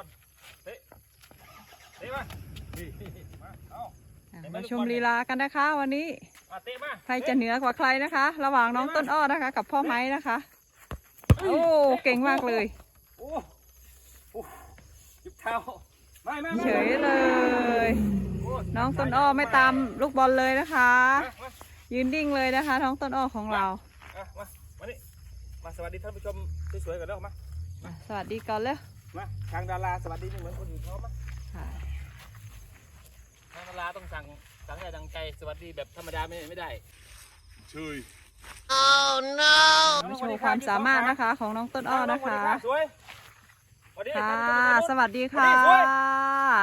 อนเตะเตะมานี่มาเอาอะมาชมลีลากันนะคะ วันนี้มาเตะมาใครจะเหนือกว่าใครนะคะ ระหว่างน้องต้นอ้อนะคะ กับพ่อไม้นะคะ โอ้เก่งมากเลยโอ้โอ้ยุบเท้าไม่ไม่เฉยเลยโอ้น้องต้นอ้อไม่ตามลูกบอลเลยนะคะมามายืนนิ่งเลยนะคะ น้องต้นอ้อของเราอะมามานี่มาสวัสดีท่านผู้ชมสวยๆกันแล้วมาอะสวัสดีก่อนเลย มาทางดาราสวัสดีไม่เหมือนคนอื่นเขามาค่ะทางดาราต้องสั่งสั่งให้ดังใจสวัสดีแบบธรรมดาไม่ไม่ได้มาโชว์ความสามารถนะคะของน้องต้นอ้อนะคะสวยสวัสดีค่ะท่านผู้ชมสวัสดีค่ะ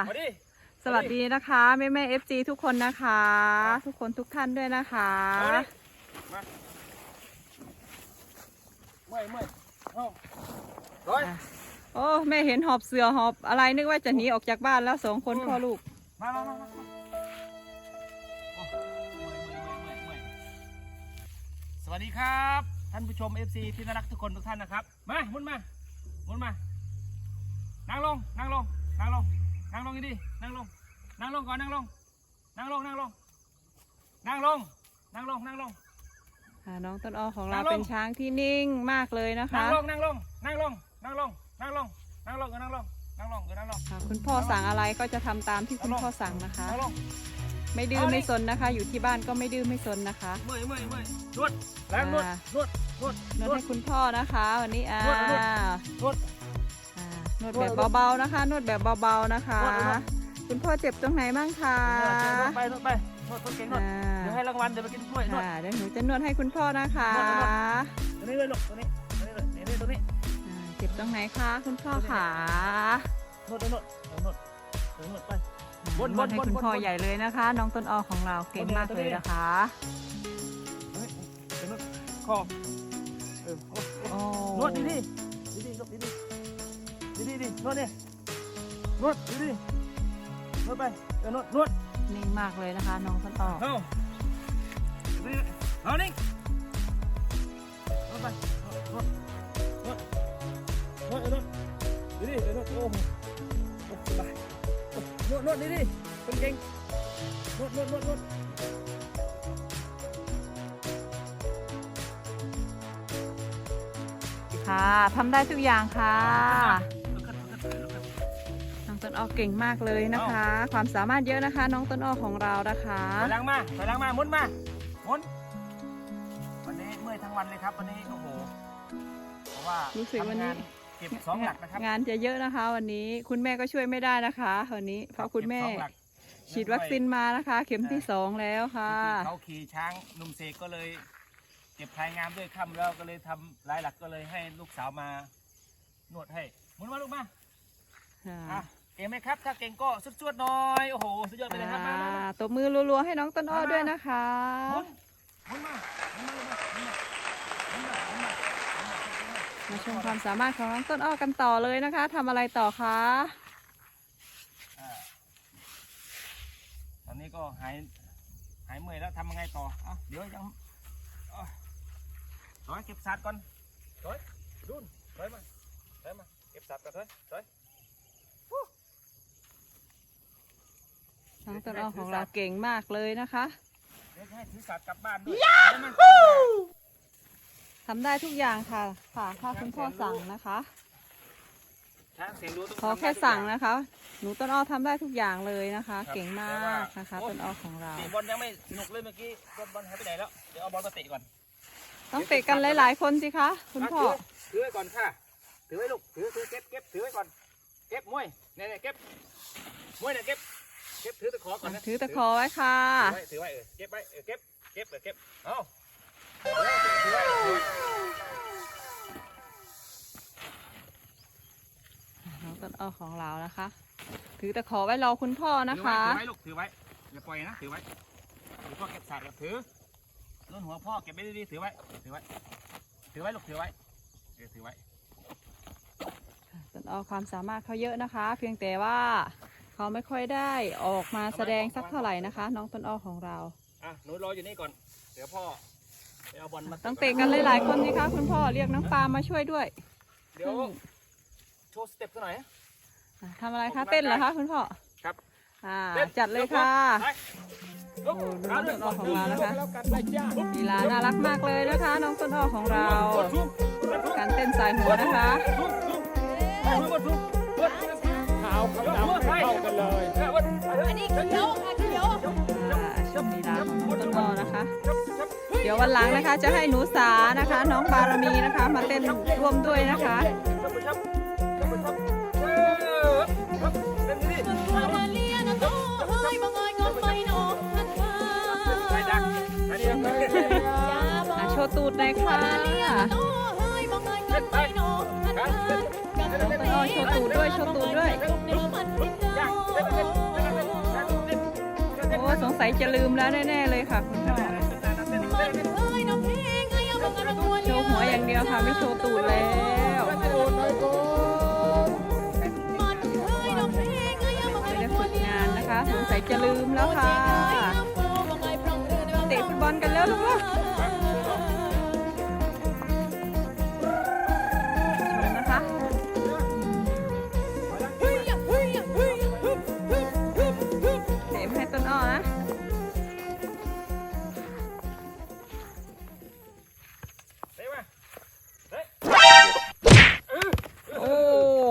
สวัสดีสวัสดีนะคะแม่แม่เอฟซีทุกคนนะคะ ทุกคนทุกท่านด้วยนะคะเอาดิมาเมื่อยเมื่อยเอาร้อยอะ โอ้แม่เห็นหอบเสือหอบอะไรนึกว่าจะหนีออกจากบ้านแล้วสองคนพ่อลูก มามามามาโอ้เมื่อยเมื่อยเมื่อยเมื่อยสวัสดีครับ ท่านผู้ชม FC ที่น่ารักทุกคนทุกท่านนะครับ มามุนมามุนมา นั่งลง นั่งลง นั่งลง นั่งลงดีๆนั่งลง นั่งลงก่อนนั่งลง นั่งลง นั่งลง นั่งลง นั่งลง นั่งลงน้องต้นอ้อของเรานั่งลง เป็นช้างที่นิ่งมากเลยนะคะ นั่งลง นั่งลง นั่งลง นั่งลง นั่งลง นั่งลงเออนั่งลง นั่งลงเออนั่งลง ค่ะคุณพ่อสั่งอะไรก็จะทำตามที่คุณพ่อสั่งนะคะ นั่งลง ไม่ดื้อเอาดิไม่สนนะคะ อยู่ที่บ้านก็ไม่ดื้อไม่สนนะคะเมื่อยเมื่อยเมื่อยนวดล้างนวดอ่านวดนวดนวด ให้คุณพ่อนะคะ วันนี้อ่านวดนวด นวด อ่านวดแบบเบาๆนะคะ นวดแบบเบาๆนะคะ นวดนวด คุณพ่อเจ็บตรงไหนบ้างคะนวดนวดไปนวดไปนวดนวดเก่งนวด อ่าเดี๋ยวให้รางวัลเดี๋ยวไปกินกล้วยนวด ค่ะเดี๋ยวหนูจะนวดให้คุณพ่อนะคะ นวดนวดตัวนี้เลยลูกตัวนี้ตัวนี้เลยนี่นี่ตัวนี้อ่า เจ็บตรงไหนคะคุณพ่อขานวดนวดนวดนวดนวดไปบนนวดให้บนคุณบนพ่อบนใหญ่เลยนะคะ น้องต้นอ้อของเราเก่งมากตัวเลนี้ยนะคะเฮ้ยเดี๋ยวนวดคอเออโอ้โอ้โอ้นวดดีดีดีดีนวดดีดีดีดีดีนวดเนี่ยนวดดีดีนวดไปเออนวดนวดนิ่งมากเลยนะคะ น้องต้นอ้อเอาดีเอานี่นวดไปนวด ดีดีเดี๋ยวนวดโอ้โหโอ้สบายนวดนวดดีดีเป็นเก่งนวดนวดนวดนวดค่ะทำได้ทุกอย่างค่ะน้องต้นอ้อเก่งมากเลยนะคะ ความสามารถเยอะนะคะ น้องต้นอ้อของเรานะคะถอยหลังมาถอยหลังมามุนมามุนวันนี้เมื่อยทั้งวันเลยครับวันนี้โอ้โหเพราะว่ารู้สึกวันนี้ เก็บสองหลักนะครับงานจะเยอะนะคะ วันนี้คุณแม่ก็ช่วยไม่ได้นะคะวันนี้เพราะคุณแม่ เก็บสองหลัก ฉีดวัคซีนมานะคะ เข็มที่สองแล้วค่ะเขาขี่ช้างหนุ่มเสกก็เลย เก็บพลายงามด้วยค่ำแล้วก็เลยทำลายหลักก็เลยให้ลูกสาวมานวดให้หมุนมาลูกมาอะเก่งไหมครับ ถ้าเก่งก็สุดๆหน่อยโอ้โหสุดยอดไปเลยครับมามามาอ่าตบมือรัวๆให้น้องต้นอ้อด้วยนะคะ หมุนหมุนมาหมุนมาหมุนมา มุนมามาชมความสามารถของน้องต้นอ้อกันต่อเลยนะคะทำอะไรต่อคะอ่าตอนนี้ก็หายหายเมื่อยแล้วทำยังไงต่อเอ้าเดี๋ยวยังเอาถอยเก็บสัตว์ก่อนถอยดุนถอยมาถอยมาเก็บสัตว์ก่อนถอยถอยน้องต้นอ้อของเราเก่งมากเลยนะคะเดี๋ยวจะให้ถือสัตว์กลับบ้านด้วยได้ไหม ทำได้ทุกอย่างค่ะ ค่ะถ้าคุณพ่อสั่งนะคะ ช้างเสียงรู้ต้องขอทำได้แค่สั่งนะคะ หนูต้นอ้อทำได้ทุกอย่างเลยนะคะครับเก่งมาแต่ว่ากนะคะโอ้ต้นอ้อของเรา เตะบอลยังไม่สนุกเลยเมื่อกี้บอลบอลหายไปไหนแล้วเดี๋ยวเอาบอลมาเตะก่อนต้องเตะกันหลาย ๆ คนสิคะ คุณพ่อะถือไว้ถือไว้ก่อนค่ะ ถือไว้ลูกถือถือเก็บเก็บถือไว้ก่อนเก็บมวยเนี่ยเนี่ยเก็บมวยเนี่ยเก็บเก็บถือตะขอก่อนนะถือตะขอไว้ค่ะ ถือไว้ถือไว้เออเก็บไว้เออเก็บเก็บเออเก็บเอา น้องต้นอ้อของเรานะคะ ถือตะขอไว้รอคุณพ่อนะคะ ถือไว้ลูกถือไว้อย่าปล่อยนะถือไว้ถือพ่อเก็บสัตว์ก่อนถือต้นหัวพ่อเก็บไว้ดีๆถือไว้ถือไว้ ถือไว้ลูกถือไว้เออถือไว้ต้นอ้อความสามารถเขาเยอะนะคะ เพียงแต่ว่าเขาไม่ค่อยได้ออกมาแสดงสักเท่าไหร่นะคะ น้องต้นอ้อของเราอะหนูรออยู่นี่ก่อน เดี๋ยวพ่อ ต้องเตะกันหลายๆคนสิคะคุณพ่อเรียกน้องปามาช่วยด้วย เดี๋ยวโชว์สเต็ปซะหน่อยนะอะทำอะไรคะเต้นเหรอคะคุณพ่อ ครับอ่าเต้นจัดเลยค่ะไปลุกโอ้ดูเอาน้องต้นอ้อของเราลุนะคะกแล้วกันไปจ้าลีลาน่ารักมากเลยนะคะ น้องต้นอ้อของเรา การเต้นสายหัวนะคะขาวกับดำเข้ากันเดี๋ยววันหลังนะคะ จะให้หนูสานะคะ น้องบารมีนะคะ มาเต้นร่วมด้วยนะคะโชตูดหน่ค่ะโชตูดด้วยโชตูดด้วยโอ้สงสัยจะลืมแล้วแน่ๆเลยค่ะคุณพ่อ โชเลียว์หัวอย่างเดียวค่ะไม่โชว์ตูดแล้วมันเอ้ยน้ำเพลงไงเอาบังเอิไม่ญได้มาบัวฝึกเลียงานนะคะสงสัยจะลืมแล้วค่ะเตะฟุตบอลกันแล้วลูกว่า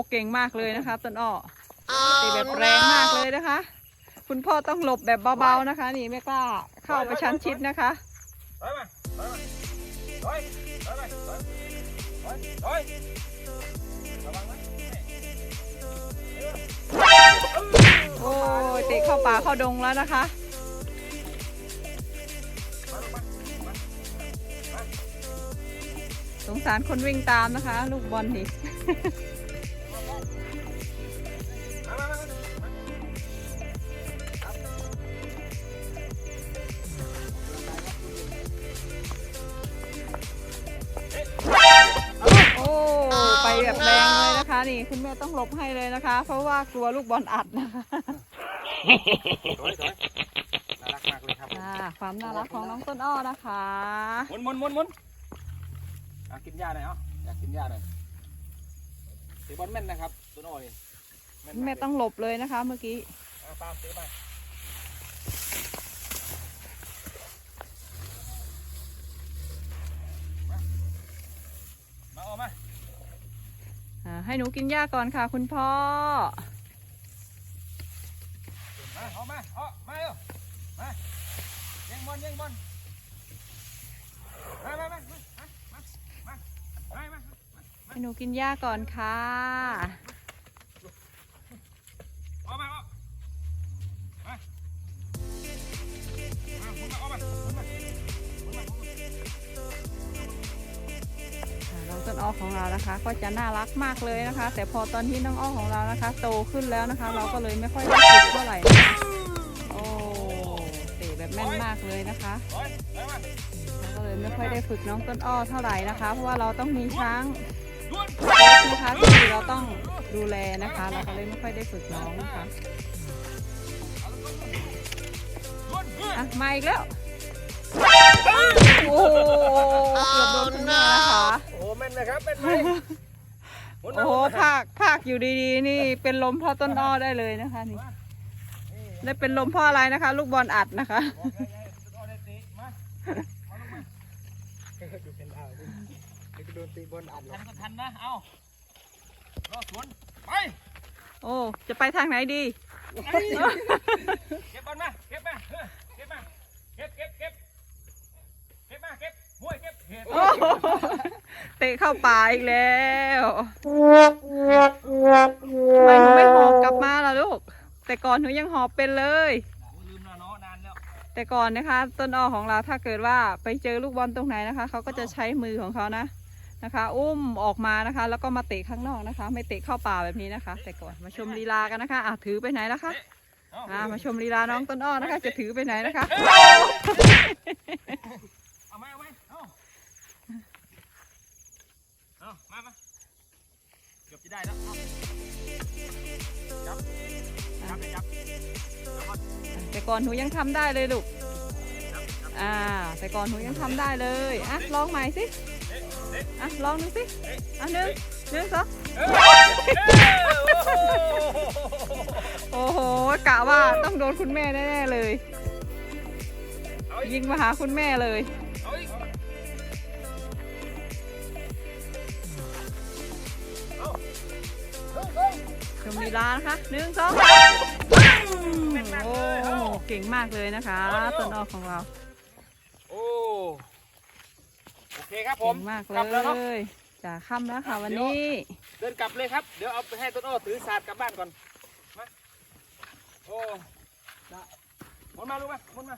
เก่งมากเลยนะคะต้นอ้อเตะแบบแรงมากเลยนะคะ คุณพ่อต้องหลบแบบเบาๆนะคะ นี่ไม่กล้าเข้าไปชั้นชิดนะคะโอ้ยเตะเข้าป่าเข้าดงแล้วนะคะสงสารคนวิ่งตามนะคะ ลูกบอลนี่ นะคะนี่คุณแม่ต้องหลบให้เลยนะคะ เพราะว่ากลัวลูกบอลอัดนะคะน่ารักมากเลยครับอ่าความน่ารักของน้องต้นอ้อนะคะหมุนหมุนหมุนหมุนอะกินหญ้าหน่อยเอะอยากกินหญ้าหน่อยตีบอลแม่นนะครับตัวน้อยนากแม่ต้องหลบเลยนะคะ เมื่อกี้เอาตามตีไป ให้หนูกินหญ้าก่อนค่ะ คุณพ่อ มาเอามาเอามาเร็มาเลี้ยงบอลเลี้ยงบอลมามามามามามามาให้หนูกินหญ้าก่อนค่ะ น้องต้อ้อของเรานะคะ ก็จะน่ารักมากเลยนะคะ แต่พอตอนที่น้องอ้อของเรานะคะ โตขึ้นแล้วนะคะ เราก็เลยไม่ค่อยได้ฝึกเท่าไหร่นะคะโอ้เตะแบบแม่นมากเลยนะคะเราก็เลยไม่ค่อยได้ฝึกน้องต้นอ้อเท่าไหร่นะคะ เพราะว่าเราต้องมีช้างนะคะที่เราต้องดูแลนะคะ เราก็เลยไม่ค่อยได้ฝึกน้องนะคะอะมาอีกแล้ว โอ้โหเกือบโดนคุณแม่นะคะ อ้โหแม่นไหมครับแม่นไหมหมุนมาโอ้โหมุนมาภาคภาคอยู่ดีๆ นี่เป็นลมเพ่อต้นอ้อได้เลยนะคะนี่ได้เป็นลมเพ่ออะไรนะคะ ลูกบอลอัดนะคะบอกไงไงสุดยอดเลยตีมามาลงมาดูเป็นดาวดิเดี๋ยวก็โดนตีบอลอัดหรอกทันก็ทันนะเอารอสวนไปโอ้จะไปทางไหนดีเก็บบอลมาเก็บมาเออเก็บมาเก็บเก็บเก็บเก็บมาเก็บ เก็บเห็ดโอ้โหเตะเข้าป่าอีกแล้วทำไมหนูไม่หอบกลับมาล่ะลูก แต่ก่อนหนูยังหอบเป็นเลย ลืมแล้วเนาะนานแล้วแต่ก่อนนะคะ ต้นอ้อของเราถ้าเกิดว่าไปเจอลูกบอลตรงไหนนะคะเขาก็จะใช้มือของเขานะนะคะ อุ้มออกมานะคะ แล้วก็มาเตะข้างนอกนะคะ ไม่เตะเข้าป่าแบบนี้นะคะ แต่ก่อนมาชมลีลากันนะคะอะถือไปไหนแล้วคะอาอ่ามาชมลีลาน้องต้นอ้อนะคะ จะถือไปไหนนะคะ เอาไหมเอาไหมเอาเอามามา เกือบจะได้แล้วเอาจับจับยับแต่ก่อนหนูยังทำได้เลยลูก อ่า แต่ก่อนหนูยังทำได้เลย อะ ลองใหม่สิ อะ ลองดูสิ อะหนึ่งหนึ่งสองเอโอ้โห กะว่าต้องโดนคุณแม่แน่ๆเลย ยิงมาหาคุณแม่เลย ชมลีลานะคะหนึ่งสองแม่นมากโอ้เลยเอ้าเก่งมากเลยนะคะเอาเร็วต้นอ้อของเราโอ้โอเคครับผเก่มงมากเลกลับแล้วเนาะยจ่าค่ำแล้วค่ะอะวันเดี๋ยวนี้ เดินกลับเลยครับ เดี๋ยวเอาไปให้ต้นอ้อถือศาสตร์กลับบ้านก่อนมาโอ้ได้หมุนมาลูกมาหมุนมา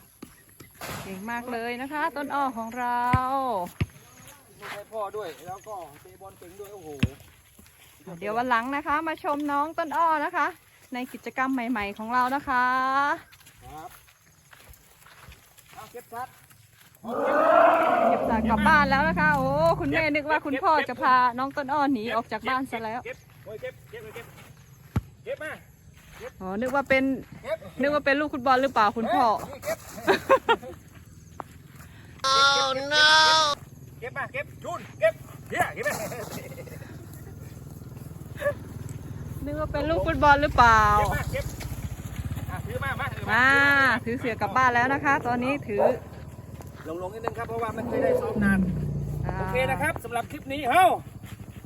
เก่งมากเลยนะคะ ต้นอ้อของเรามีให้พ่อด้วยแล้วก็เตะบอลเก่งด้วยโอ้โห เดี๋ยววันหลังนะคะ มาชมน้องต้นอ้อนะคะ ในกิจกรรมใหม่ ๆ ของเรานะคะครับเอาเก็บชัดเก็บสากกลับบ้านแล้วนะคะ โอ้คุณแม่นึกว่าคุณพ่อจะพาน้องต้นอ้อหนีออกจากบ้านซะแล้วเก็บโอ้ยเก็บเก็บเก็บเก็บมาอ๋อนึกว่าเป็นเก็บนึกว่าเป็นลูกฟุตบอลหรือเปล่าคุณพ่อเนี่เก็บ oh no เก็บมาเก็บจุนเก็บเฮียเก็บมา นึกว่าเป็นลูกฟุตบอลหรือเปล่าเก็บมากถือมามาถือมาถือเสือกลับบ้านแล้วนะคะ ตอนนี้ถือลงลงๆนิดนึงครับเพราะว่าไม่เคยได้ซ้อมนานาโอเคนะครับสำหรับคลิปนี้เฮ้า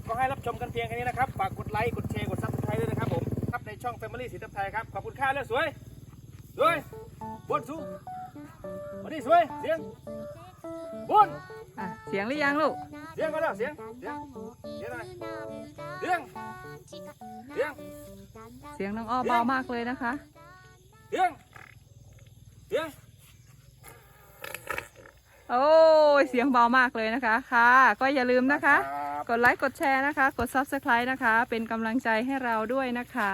ก็ให้รับชมกันเพียงแค่นี้นะครับ ฝากกดไลค์ กดแชร์ กดซับสไครต์ด้วยนะครับผมครับในช่อง Family สีทับไทยครับ ขอบคุณค่าแล้วสวย สวยบนสูงวันนี้สวย เสียงบน อะเสียงหรือยังลูก เสียงก็แล้วเสียงเสียงเสียงอะไรเสียงเสียงเสียงน้องอ้อเบามากเลยนะคะเสียงเสียงโอ้ยเสียงเบามากเลยนะคะค่ะ ก็อย่าลืมนะคะครับกดไลค์กดแชร์นะคะ กด Subscribe นะคะ เป็นกำลังใจให้เราด้วยนะคะ